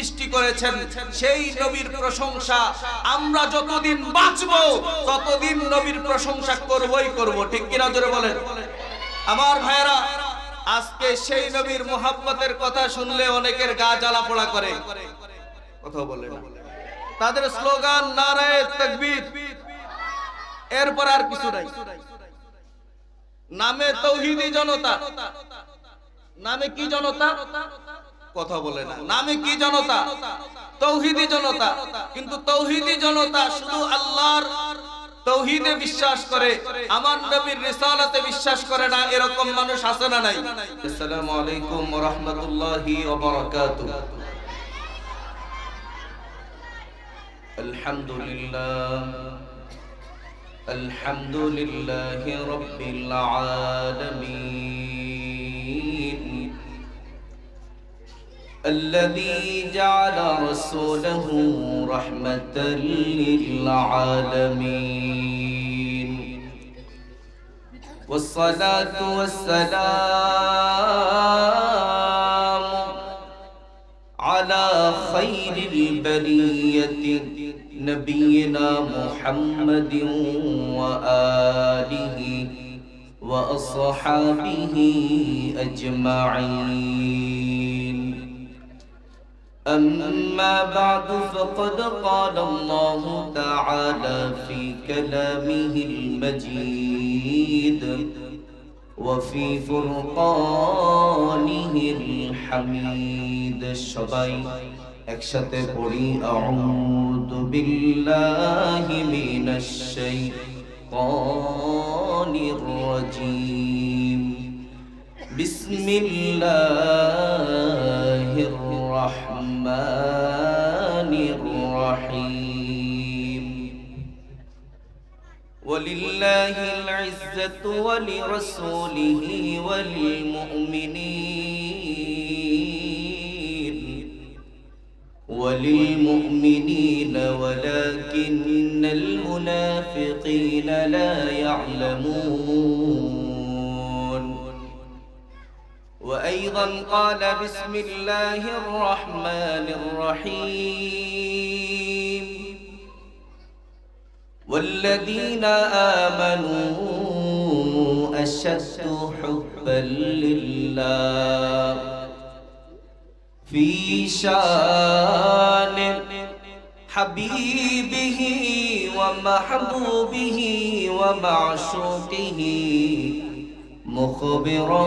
সৃষ্টি করেছেন, সেই নবীর প্রশংসা আমরা যতদিন বাঁচব, ততদিন নবীর প্রশংসা করবই করব। ঠিক কিনা জোরে বলেন? আমার ভাইয়েরা, আজকে সেই নবীর মোহাব্বতের কথা শুনলে অনেকের গা জ্বালা পোড়া করে। কথা বলে তাদের স্লোগান, নারায় এরপর আর কিছু নাই। নামে তৌহিদি জনতা। নামে কি জনতা? কথা বলে না। নামে কি জনতা? তৌহিদি জনতা। কিন্তু তৌহিদি জনতা শুধু আল্লাহর তৌহিদে বিশ্বাস করে, আমার নবীর রিসালাতে বিশ্বাস করে না, এরকম মানুষ আছে না নাই? আসসালামু আলাইকুম ওয়া রাহমাতুল্লাহি ওয়া বারাকাতুহু আলহামদুলিল্লাহ। আলহামদুলিল্লাহি রাব্বিল আলামিন। الذي جعل رسوله رحمة للعالمين. والصلاة والسلام على خير البرية نبينا محمد وآله وأصحابه أجمعين. أما بعد فقد قال الله تعالى في كلامه المجيد وفي فرقانه الحميد الشبي اكشت قري أعوذ بالله من الشيطان الرجيم بسم الله الرحمن الرحيم. ولله العزة ولرسوله وللمؤمنين. وللمؤمنين ولكن المنافقين لا يعلمون. وأيضا قال بسم الله الرحمن الرحيم. والذين آمنوا أشد حبا لله في شأن حبيبه ومحبوبه ومعشوقه مخبرا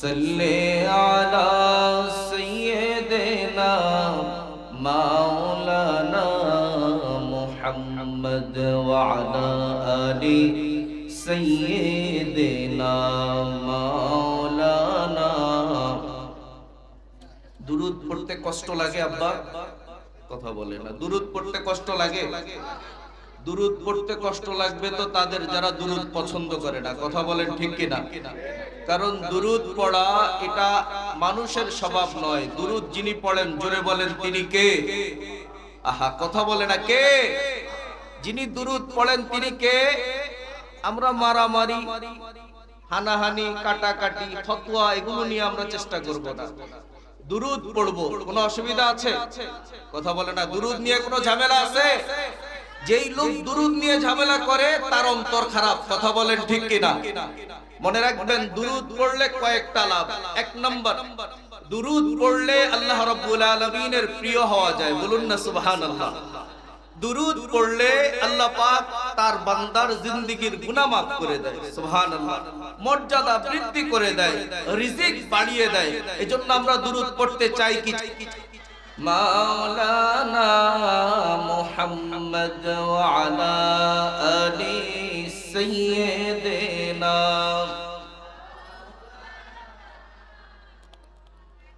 صل على سيدنا مولانا محمد وعلى آل سيدنا مولانا দুরুদ পড়তে কষ্ট লাগে আব্বা কথা বলে না দুরুদ পড়তে কষ্ট লাগে দুরুদ পড়তে কষ্ট লাগবে তো তাদের যারা দুরুদ পছন্দ করে না। কথা বলেন ঠিক কিনা? কারণ দুরুদ পড়া এটা মানুষের স্বভাব নয়। দুরুদ যিনি পড়েন, জোরে বলেন তিনি কে? আহা, কথা বলে না কে? যিনি দুরুদ পড়েন তিনি কে? আমরা মারামারি, হানাহানি, কাটাকাটি, ফতোয়া, এগুলো নিয়ে আমরা চেষ্টা করব না। দুরুদ পড়ব, কোনো অসুবিধা আছে? কথা বলে না, দুরুদ নিয়ে কোনো ঝামেলা আছে? যেই লোক দুরুদ নিয়ে ঝামেলা করে, তার অন্তর খারাপ। কথা বলেন ঠিক কিনা? মনে রাখবেন, দুরুদ পড়লে কয়েকটা লাভ। এক নম্বর, দুরুদ পড়লে আল্লাহ রাব্বুল আলামিনের প্রিয় হওয়া যায়। বলুন না, সুবহানাল্লাহ। দুরুদ পড়লে আল্লাহ পাক তার বান্দার জিন্দেগীর গুনাহ মাফ করে দেয়। সুবহানাল্লাহ। মর্যাদা বৃদ্ধি করে দেয়। রিজিক বাড়িয়ে দেয়। এজন্য আমরা দুরুদ পড়তে চাই কি? মুহাম্মদ ওয়া আলা আলি সাইয়্যিদিনা।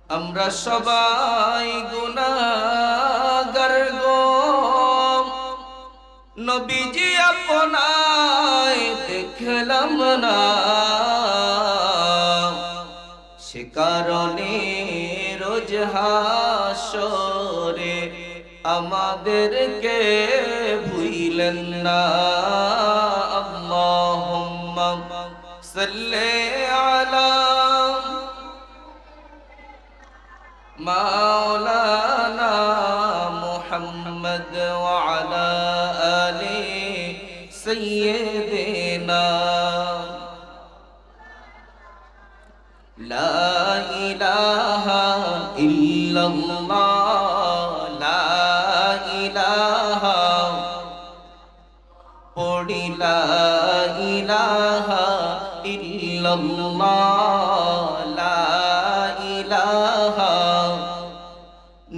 আমরা সবাই গুনাহগার গো। নবীজি আপনায় দেখলাম না। রোজ হাসরে আমাদেরকে ভুইলেন না। আল্লাহুম্মা সাল্লি আলা মাওলানা ইলাহা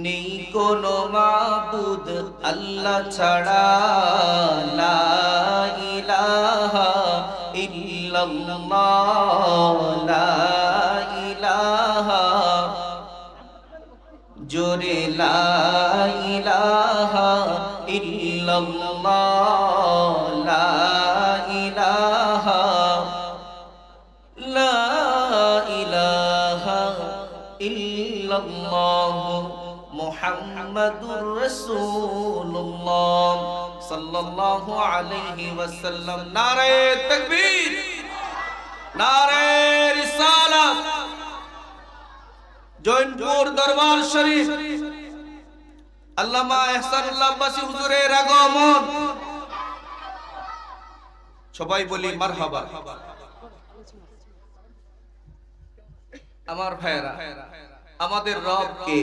নেই কোনো মাবুদ আল্লাহ ছাড়া। লা ইলাহা। জোরে লা মুহাম্মাদুর রাসূলুল্লাহ সাল্লাল্লাহু আলাইহি ওয়াসাল্লাম। নারে তাকবীর, নারে রিসালাত। জৈনপুর দরবার শরীফ। আল্লামা ইহসানুল্লাহ আব্বাসী হুজুরের আগমন। সবাই বলি মারহাবা। আমার ভাইয়েরা, আমাদের রব কে?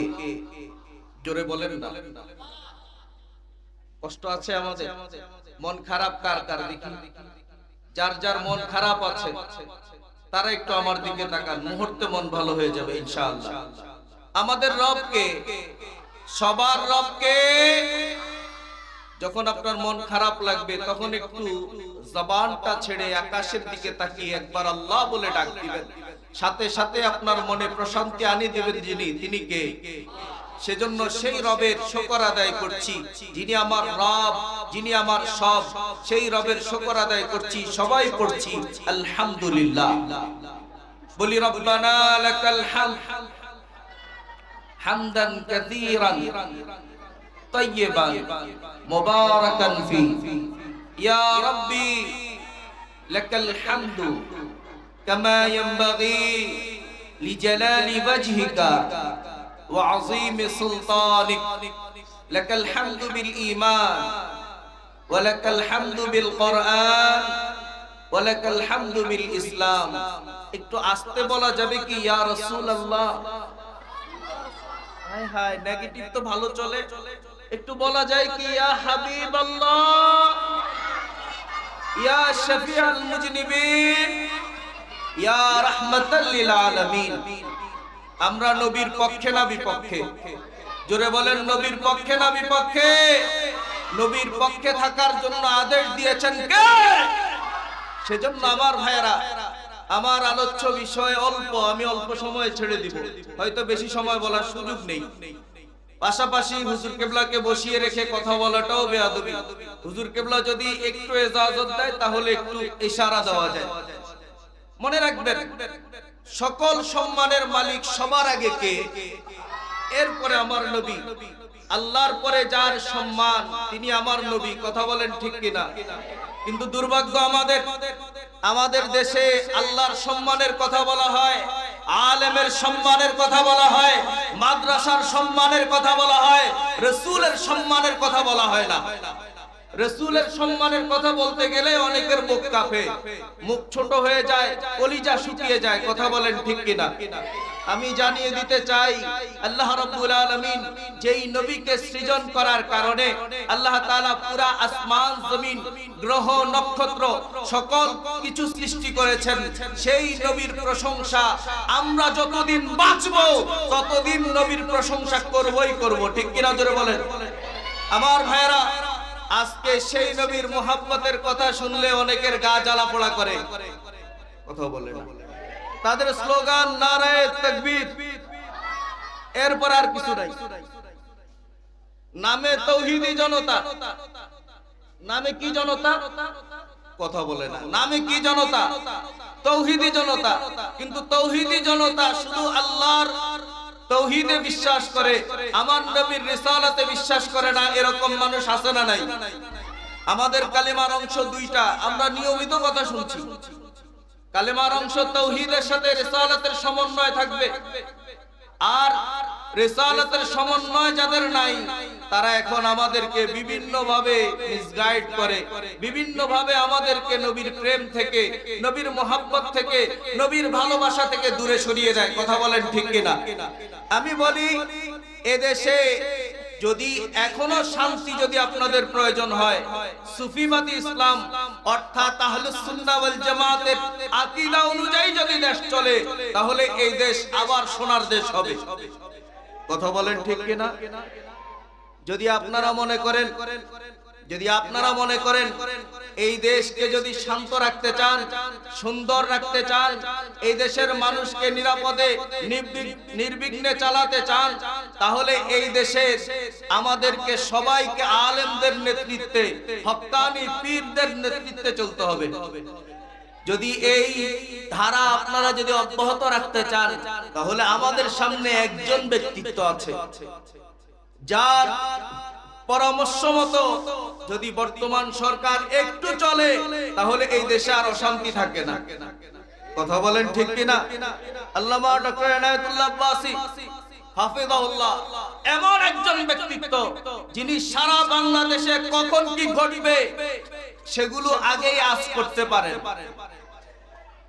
জোরে বলেন না। কষ্ট আছে আমাদের। মন খারাপ কার কার দেখি যার যার মন খারাপ আছে, তারা একটু আমার দিকে তাকান। মুহূর্তে মন ভালো হয়ে যাবে, ইনশাআল্লাহ। আমাদের রবকে, সবার রবকে যখন আপনার মন খারাপ লাগবে, তখন একটু জবানটা ছেড়ে আকাশের দিকে তাকিয়ে একবার আল্লাহ বলে ডাক দিবেন। সাথে সাথে আপনার মনে প্রশান্তি আনি দেবেন যিনি, তিনি কে? সেজন্য সেই রবের শকর আদায় করছি, যিনি আমার রব, যিনি আমার সব, সেই রবের শকর আদায় করছি, সবাই করছি, আলহামদুলিল্লাহ। বলি, রব্বানা লাকাল হামদ হামদান কাসীরান তাইয়্যিবান মুবারাকান ফি ইয়া লাকাল হামদু কামা ইয়ানবাগী লিজালালি ওয়াজহিকা وعظيم سلطانك لك الحمد بالإيمان ولك الحمد بالقرآن ولك الحمد بالإسلام একটু আস্তে বলা যাবে কি ইয়া রাসূলুল্লাহ হায় হায় নেগেটিভ তো ভালো চলে একটু বলা যায় কি ইয়া হাবিবাল্লাহ ইয়া শফিআল মুজনিবিন ইয়া রাহমাতাল লিল আলামিন আমরা নবীর পক্ষে না বিপক্ষে? জোরে বলেন, নবীর পক্ষে না বিপক্ষে? নবীর পক্ষে থাকার জন্য আদেশ দিয়েছেন কে? সেজন্য আমার ভাইয়েরা, আমার আলোচ্য বিষয় অল্প, আমি অল্প সময় ছেড়ে দিব। হয়তো বেশি সময় বলার সুযোগ নেই। পাশাপাশি হুজুর কেবলাকে বসিয়ে রেখে কথা বলাটাও বেয়াদবি। হুজুর কেবলা যদি একটু এজাজত দেয়, তাহলে একটু ইশারা দেওয়া যায়। মনে রাখবেন সকল সম্মানের মালিক সবার আগে কে? এরপরে আমার নবী। আল্লাহর পরে যার সম্মান, তিনি আমার নবী। কথা বলেন ঠিক কিনা? কিন্তু দুর্ভাগ্য আমাদের। আমাদের দেশে আল্লাহর সম্মানের কথা বলা হয়, আলেমের সম্মানের কথা বলা হয়, মাদ্রাসার সম্মানের কথা বলা হয়, রসুলের সম্মানের কথা বলা হয় না। রসুলের সম্মানের কথা বলতে গেলে অনেকের মুখ কাঁপে। মুখ ছোট হয়ে যায়, কলিজা শুকিয়ে যায়, কথা বলেন ঠিক কিনা? আমি জানিয়ে দিতে চাই, আল্লাহ রাব্বুল আলামিন যেই নবীকে সৃজন করার কারণে আল্লাহ তাআলা পুরা আসমান, জমিন, গ্রহ, নক্ষত্র সকল কিছু সৃষ্টি করেছেন। সেই নবীর প্রশংসা আমরা যতদিন বাঁচব, ততদিন নবীর প্রশংসা করবই করব। ঠিক কিনা জোরে বলেন? আমার ভাইয়েরা আজকে সেই নবীর মোহাব্বতের কথা শুনলে অনেকের গা জ্বালা পোড়া করে। কথা বলে তাদের স্লোগান, নারায় এরপর আর কিছু নাই। নামে তৌহিদি জনতা। নামে কি জনতা? কথা বলে না। নামে কি জনতা? তৌহিদি জনতা। কিন্তু তৌহিদি জনতা শুধু আল্লাহর তৌহিদে বিশ্বাস করে, আমার নবীর রিসালাতে বিশ্বাস করে না, এরকম মানুষ আছে না নাই? আমাদের কালেমার অংশ দুইটা, আমরা নিয়মিত কথা শুনছি। কালেমার অংশ তৌহিদের সাথে রিসালাতের সমন্বয় থাকবে। আর রিসালাতের সমন্বয় যাদের নাই, তারা এখন আমাদেরকে বিভিন্ন ভাবে মিসগাইড করে বিভিন্ন ভাবে আমাদেরকে নবীর প্রেম থেকে, নবীর মোহাব্বত থেকে, নবীর ভালোবাসা থেকে দূরে সরিয়ে দেয়। কথা বলেন ঠিক কিনা? আমি বলি, এদেশে যদি এখনও শান্তি যদি আপনাদের প্রয়োজন হয়, সুফিবাদী ইসলাম, অর্থাৎ ওয়াল জামাতের আকীদা অনুযায়ী যদি দেশ চলে, তাহলে এই দেশ আবার সোনার দেশ হবে। কথা বলেন ঠিক কিনা? যদি আপনারা মনে করেন যদি আপনারা মনে করেন এই দেশকে যদি শান্ত রাখতে চান সুন্দর রাখতে চান এই দেশের মানুষকে নিরাপদে নির্বিঘ্নে চালাতে চান তাহলে এই দেশের আমাদেরকে সবাইকে আলেমদের নেতৃত্বে হক্কানি পীরদের নেতৃত্বে চলতে হবে। যদি এই ধারা আপনারা যদি অব্যাহত রাখতে চান, তাহলে আমাদের সামনে একজন ব্যক্তিত্ব আছে, যার পরামর্শ মতো যদি বর্তমান সরকার একটু চলে, তাহলে এই দেশে আর অশান্তি থাকে না। কথা বলেন ঠিক কিনা? আল্লামা ডক্টর এনায়েতুল্লাহ আব্বাসী হাফিজাহুল্লাহ, এমন একজন ব্যক্তিত্ব যিনি সারা বাংলাদেশে কখন কি ঘটবে, সেগুলো আগেই আজ করতে পারেন।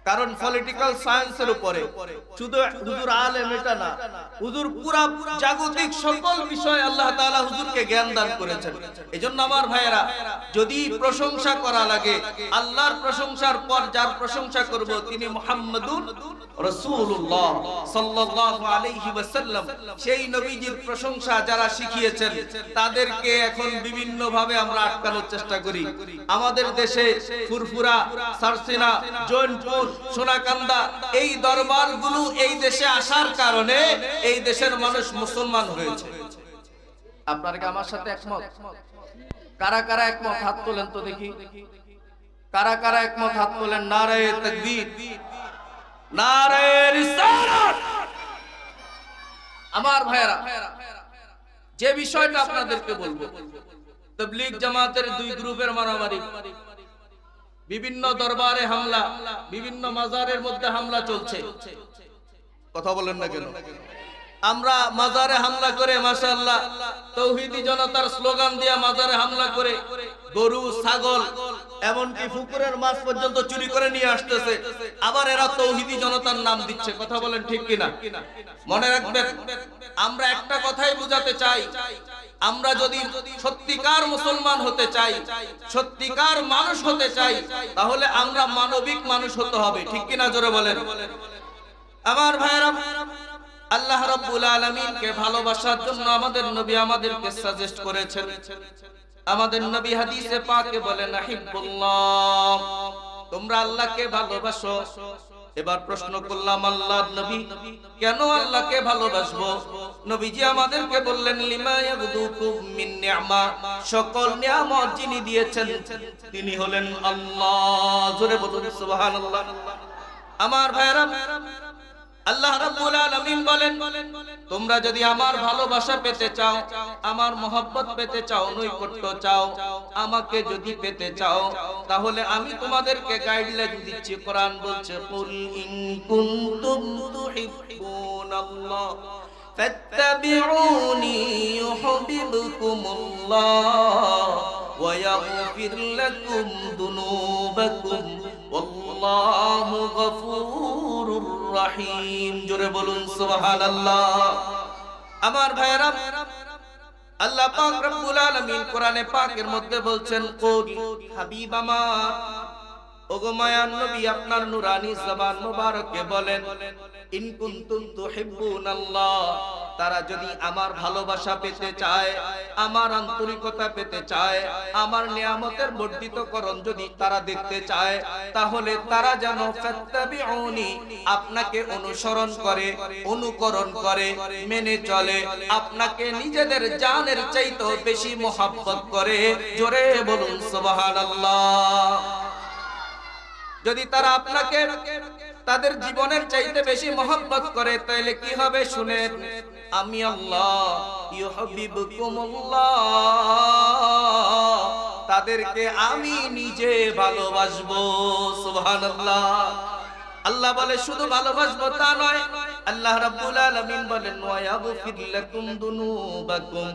কারণ পলিটিক্যাল সায়েন্সের উপরে। শুধু হুজুর আলেম এটা না, হুজুর পুরা জাগতিক সকল বিষয় আল্লাহ তাআলা হুজুরকে জ্ঞান দান করেছেন। এজন্য আমার ভাইয়েরা, যদি প্রশংসা করা লাগে, আল্লাহর প্রশংসার পর যার প্রশংসা করব তিনি মুহাম্মাদুর রাসূলুল্লাহ সাল্লাল্লাহু আলাইহি ওয়াসাল্লাম। সেই নবীজির প্রশংসা যারা শিখিয়েছেন, তাদেরকে এখন বিভিন্ন ভাবে আমরা আটকানোর চেষ্টা করি। আমাদের দেশে ফুরফুরা, সারসিনা, জৈনপুর সোনাকান্দা, এই দরবারগুলো এই দেশে আসার কারণে এই দেশের মানুষ মুসলমান হয়েছে। কি আমার সাথে একমত? কারা কারা একমত? হাত তোলেন তো দেখি। কারা কারা একমত? হাত তোলেন। নারায়ে নারায়ে আমার যে বিষয়টা আপনাদেরকে বলব, তবলিগ জামাতের দুই গ্রুপের মারামারি। বিভিন্ন দরবারে হামলা বিভিন্ন মাজারের মধ্যে হামলা চলছে। কথা বলেন না কেন? আমরা মাজারে হামলা করে, মাশাআল্লাহ, তৌহিদি জনতার স্লোগান দিয়ে মাজারে হামলা করে গরু, ছাগল, এমনকি পুকুরের মাছ পর্যন্ত চুরি করে নিয়ে আসতেছে। আবার এরা তৌহিদি জনতার নাম দিচ্ছে, কথা বলেন ঠিক কিনা? মনে রাখবেন, আমরা একটা কথাই বুঝাতে চাই, আমরা যদি সত্যিকার মুসলমান হতে চাই, সত্যিকার মানুষ হতে চাই, তাহলে আমরা মানবিক মানুষ হতে হবে, ঠিক কিনা জোরে বলেন? আমার ভাইরা আল্লাহ রাব্বুল আলামিনকে ভালোবাসার জন্য আমাদের নবী আমাদেরকে সাজেস্ট করেছেন। আমাদের নবী হাদিসে পাকে বলেন, হিব্বুল্লাহ, তোমরা আল্লাহকে ভালোবাসো। এবার প্রশ্ন করলাম, আল্লাহর নবী, কেন আল্লাহকে ভালোবাসবো? নবীজি আমাদেরকে বললেন, লিমা সকল নিয়ামত যিনি দিয়েছেন, তিনি হলেন আল্লাহ। আমার ভাইরা আল্লাহ রাব্বুল আলামিন বলেন তোমরা যদি আমার ভালোবাসা পেতে চাও আমার মোহব্বত পেতে চাও নৈকট্য চাও আমাকে যদি পেতে চাও তাহলে আমি তোমাদেরকে গাইডলাইন দিচ্ছি কোরআন বলছে কুল ইন কুনতুম তুহিব্বুনাল্লাহ فاتبعوني يحببكم الله ويغفر لكم ذنوبكم والله غفور رحيم জোরে বলুন সুবহানাল্লাহ। আমার ভাইরা আল্লাহ পাক রব্বুল আলামিন কোরআনে পাকের মধ্যে বলছেন কুল হাবিব আমার, ওগো মায়ান নবী আপনার নুরানি জবান মুবারকে বলেন। তারা যদি আমার ভালোবাসা পেতে চায়, আমার আন্তরিকতা পেতে চায়, আমার নিয়ামতের বর্ধিতকরণ যদি তারা দেখতে চায়, তাহলে তারা যেন আপনাকে অনুসরণ করে, অনুকরণ করে, মেনে চলে, আপনাকে নিজেদের জানের চাইতেও বেশি মোহাব্বত করে। জোরে বলুন, সুবহানাল্লাহ। যদি তারা আপনাকে তাদের জীবনের চাইতে বেশি মহব্বত করে, তাইলে কি হবে শুনেন আমি আল্লাহ তাদেরকে আমি নিজে ভালোবাসবো, সুবহানাল্লাহ। আল্লাহ বলে, শুধু ভালোবাসবো তা নয়। আল্লাহ রাব্বুল আলামিন বলেন ওয়া ইয়াগফির লাকুম দুনুবাকুম।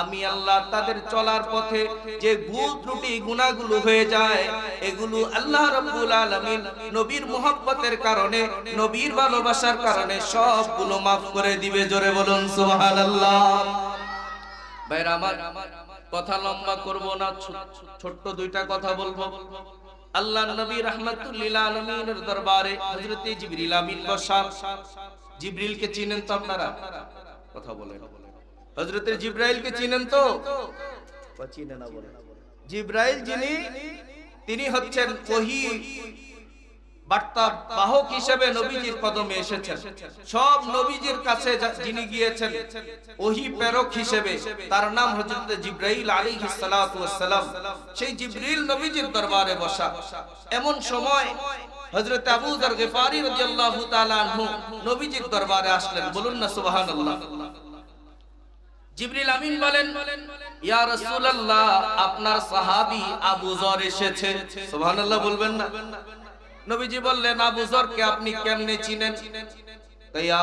আমি আল্লাহ তাদের চলার পথে যে ভুল ত্রুটি, গুনাহগুলো হয়ে যায়, এগুলো আল্লাহ রাব্বুল আলামিন নবীর মুহাব্বতের কারণে, নবীর ভালোবাসার কারণে সবগুলো maaf করে দিবে। জোরে বলুন, সুবহানাল্লাহ। ভাইরা, আমার কথা লম্বা করব না ছোট্ট দুইটা কথা বলব। আল্লাহ নবী রহমতুল্লিল আলমিনের দরবারে হযরতে জিবরিল আমিন বসা জিবরিলকে চিনেন তো আপনারা? কথা বলেন। হযরতে জিবরাইলকে চিনেন তো? চিনেন চিনে না বলেন জিবরাইল যিনি তিনি হচ্ছেন ওহী। বাহক হিসেবে নবীজির কদমে এসেছেন। সব নবীজির কাছে যিনি গিয়েছেন, ওহি প্রেরক হিসেবে তার নাম জিবরাইল সেই জিবরিল নবীজির দরবারে বসা। এমন সময় আসলেন। বলুন না আমিন বলেন, ইয়া আপনার সাহাবী আবু এসেছে। বলবেন না। নবীজি বললেন, আবু যরকে আপনি কেমনে চিনেন?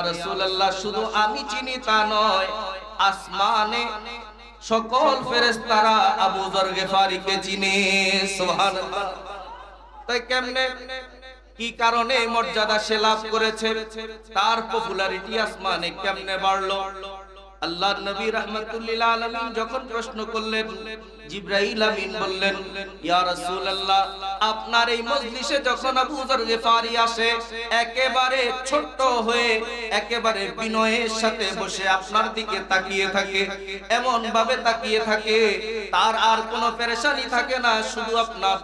রাসূলুল্লাহ, শুধু আমি চিনি তা নয়, আসমানে সকল ফেরেশতারা আবু যর গিফারিকে চিনে, সুবহানাল্লাহ। তাই কেমনে? কি কারণে মর্যাদা সে লাভ করেছে? তার পপুলারিটি আসমানে কেমনে বাড়লো? আল্লাহ নবী রাহমাতুল্লিল আলামিন যখন প্রশ্ন করলেন, জিবরাইল আমিন বললেন, ইয়া আপনার এই মজলিসে যখন আসে, একেবারে হয়ে, একেবারে বিনয়ের সাথে বসে আপনার দিকে তাকিয়ে থাকে এমন ভাবে তাকিয়ে থাকে, তার আর কোনো পেরেশানি থাকে না, শুধু আপনার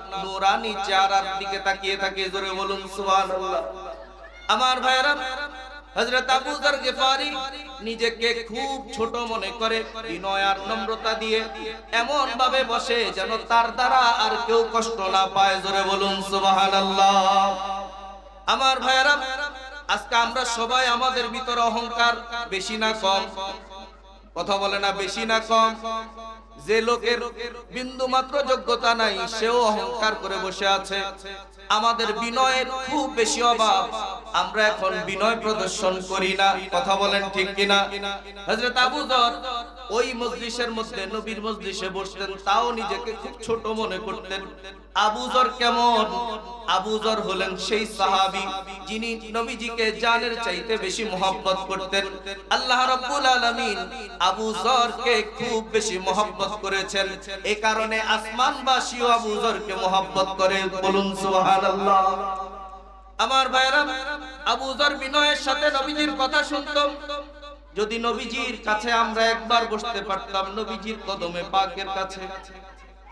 চেহারার দিকে তাকিয়ে থাকে, জোরে বলুন সুবহানাল্লাহ। আমার ভাইরা হযরত আবু যর গিফারি নিজেকে খুব ছোট মনে করে বিনয় আর নম্রতা দিয়ে এমন ভাবে বসে যেন তার দ্বারা আর কেউ কষ্ট না পায়। জোরে বলুন, সুবহানাল্লাহ। আমার ভাইরা আজকে আমরা সবাই আমাদের ভিতরে অহংকার বেশি না কম? কথা বলে না, বেশি না কম? যে লোকের বিন্দু মাত্র যোগ্যতা নাই, সেও অহংকার করে বসে আছে। আমাদের বিনয়ের খুব বেশি অভাব। আমরা এখন বিনয় প্রদর্শন করি না। কথা বলেন ঠিক কিনা? হজরত আবু ওই মজলিসের মধ্যে নবীর মজলিসে বসতেন, তাও নিজেকে খুব ছোট মনে করতেন। আবু যর কেমন? আবুজর হলেন সেই সাহাবী যিনি নবীজিকে জানের চাইতে বেশি মোহাব্বত করতেন। আল্লাহ রাব্বুল আলামিন আবু যরকে খুব বেশি মোহাব্বত করেছেন। এই কারণে আসমানবাসীও আবু যরকে মোহাব্বত করে। বলুন সুবহানাল্লাহ। আমার ভাইরা আবু যর বিনয়ের সাথে নবীজির কথা শুনতাম। যদি নবীজির কাছে আমরা একবার বসতে পারতাম নবীজির কদমে পাকের কাছে,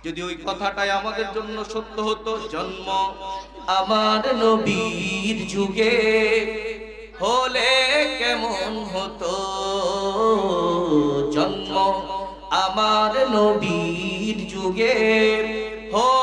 যদি ওই কথাটাই আমাদের জন্য সত্য হতো, জন্ম আমার নবীর যুগে হলে কেমন হতো? জন্ম আমার নবীর যুগে হলে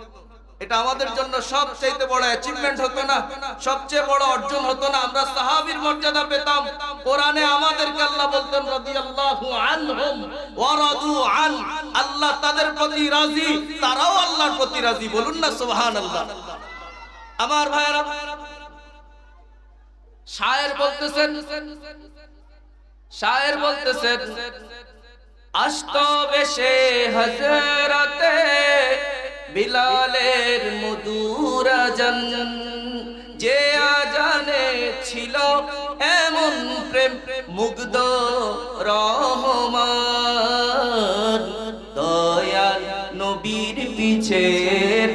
এটা আমাদের জন্য সবচেয়ে বড় অ্যাচিভমেন্ট হতো না, সবচেয়ে বড় অর্জন হতো না। আমরা সাহাবীর মর্যাদা পেতাম। কোরআনে আমাদেরকে আল্লাহ বলতেন, রাদিয়াল্লাহু আনহুম ওয়া রাদু আন। আল্লাহ তাদের প্রতি রাজি, তারাও আল্লাহর প্রতি রাজি। বলুন না, সুবহানাল্লাহ। আমার ভাইরা শায়ের বলতেছেন শায়ের বলতেছেন আস্ত বেশে হজরতে বিলালের মধুর আজান যে আজানে ছিল এমন প্রেম মুগ্ধ রহমান। দয়াল নবীর পিছে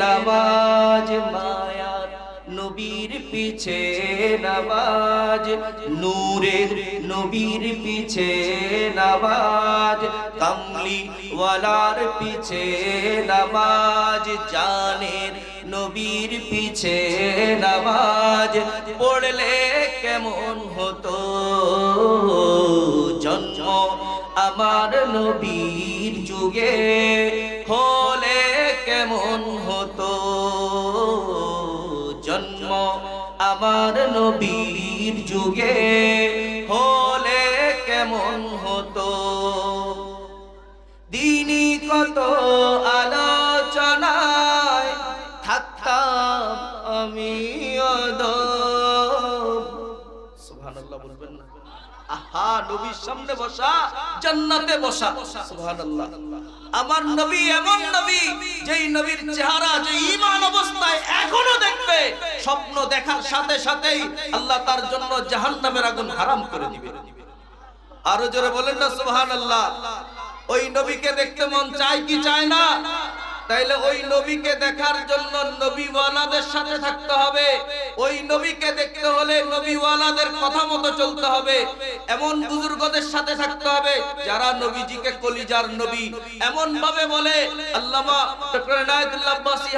নামাজ মায়ার নবীর পিছে নামাজ, নূরের নবীর পিছে নামাজ কামলি ওয়ালার পিছে নামাজ, জানের নবীর পিছে নামাজ, পড়লে কেমন হতো? জন্ম আমার নবীর যুগে হলে কেমন হতো আমার নবীর যুগে হলে কেমন হতো? দিনী কত আলোচনায় থাকতাম আমি সুবহানাল্লাহ বলবেন না। আহা, নবীর সামনে বসা। জান্নাতে বসা। সুবহানাল্লাহ। আমার নবী এমন নবী, যেই নবীর চেহারা যে ঈমান অবস্থায় এখনও দেখবে, স্বপ্ন দেখার সাথে সাথেই আল্লাহ তার জন্য জাহান্নামের আগুন হারাম করে দিবে। আরও জোরে বলেন না, সুবহানাল্লাহ। ওই নবীকে দেখতে মন চায় কি চায় না? তাইলে ওই নবীকে দেখার জন্য নবীওয়ালাদের সাথে থাকতে হবে। ওই নবীকে দেখতে হলে নবীওয়ালাদের কথা মতো চলতে হবে। এমন বুজুর্গদের সাথে থাকতে হবে যারা নবীজিকে কলিজার নবী। এমন ভাবে বলে, আল্লামা ডক্টর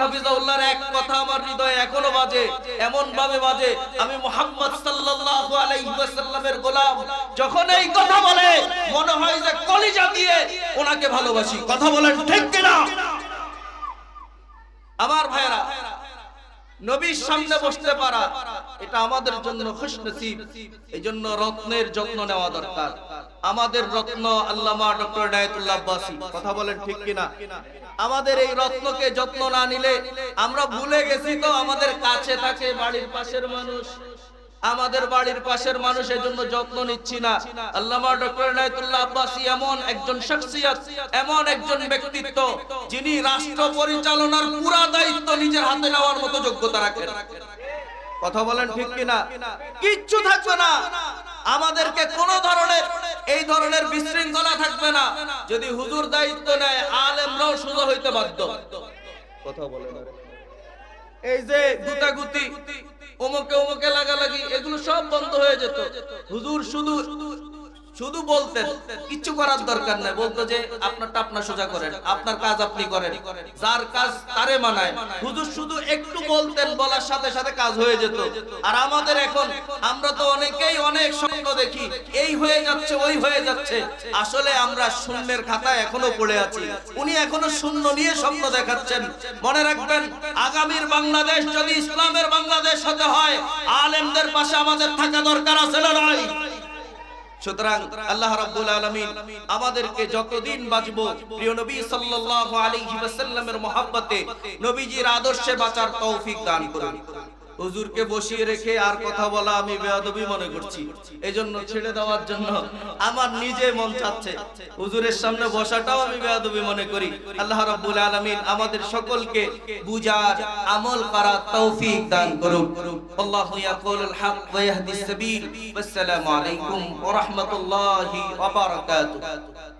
হাফিজাহুল্লাহর এক কথা আমার হৃদয়ে এখনও বাজে। এমন ভাবে বাজে, আমি মুহাম্মদ সাল্লাল্লাহু আলাইহি ওয়াসাল্লামের গোলাম। যখন এই কথা বলে, মনে হয় যে কলিজা দিয়ে ওনাকে ভালোবাসি। কথা বলেন ঠিক কিনা? আমার ভাইরা নবীর সামনে বসতে পারা, এটা আমাদের জন্য খুশনসিব এই জন্য রত্নের যত্ন নেওয়া দরকার। আমাদের রত্ন আল্লামা ডক্টর নায়তুল্লাহ আব্বাসী, কথা বলেন ঠিক কিনা? আমাদের এই রত্নকে যত্ন না নিলে আমরা ভুলে গেছি তো আমাদের কাছে থাকে বাড়ির পাশের মানুষ। আমাদের বাড়ির পাশের মানুষের জন্য যত্ন নিচ্ছি না। আল্লামা ডক্টর নায়তুল্লাহ আব্বাসী এমন একজন শখসিয়ত, এমন একজন ব্যক্তিত্ব যিনি রাষ্ট্র পরিচালনার পুরা দায়িত্ব নিজের হাতে নেওয়ার মতো যোগ্যতা রাখেন। কথা বলেন ঠিক কিনা? কিচ্ছু থাকবে না। আমাদেরকে কোন ধরনের এই ধরনের বিশৃঙ্খলা থাকবে না। যদি হুজুর দায়িত্ব নেয়, আলেমরাও সুযোগ হইতে বাধ্য। কথা বলেন। এই যে গুতাগুতি অমুকে অমুকে লাগালাগি এগুলো সব বন্ধ হয়ে যেত। হুজুর শুধু শুধু বলতেন, কিচ্ছু করার দরকার নাই। বলতো যে আপনারটা আপনার সোজা করেন, আপনার কাজ আপনি করেন। যার কাজ তারে মানায়। হুজুর শুধু একটু বলতেন, বলার সাথে সাথে কাজ হয়ে যেত। আর আমাদের এখন, আমরা তো অনেকেই অনেক স্বপ্ন দেখি, এই হয়ে যাচ্ছে, ওই হয়ে যাচ্ছে। আসলে আমরা শূন্যের খাতায় এখনও পড়ে আছি। উনি এখনও শূন্য নিয়ে স্বপ্ন দেখাচ্ছেন। মনে রাখবেন, আগামীর বাংলাদেশ যদি ইসলামের বাংলাদেশ হতে হয়, আলেমদের পাশে আমাদের থাকা দরকার আছে না নাই? সুতরাং আল্লাহ রাব্বুল আলামিন আমাদেরকে যতদিন বাঁচবো, প্রিয় নবী সাল্লাল্লাহু আলাইহি ওয়াসাল্লামের মহব্বতে নবীজির আদর্শে বাঁচার তৌফিক দান করুন। হুজুরকে বসিয়ে রেখে আর কথা বলা আমি বেয়াদবি মনে করছি। এজন্য ছেড়ে দেওয়ার জন্য আমার নিজে মন চাচ্ছে। হুজুরের সামনে বসাটাও আমি বেয়াদবি মনে করি। আল্লাহ রাব্বুল আলামিন আমাদের সকলকে বুঝার, আমল করার তৌফিক দান করুন আল্লাহু ইয়াকুলুল হক ওয়া ইয়াহদিস সাবিল ওয়াসসালামু আলাইকুম ওয়া রাহমাতুল্লাহি ওয়া বারাকাতুহু।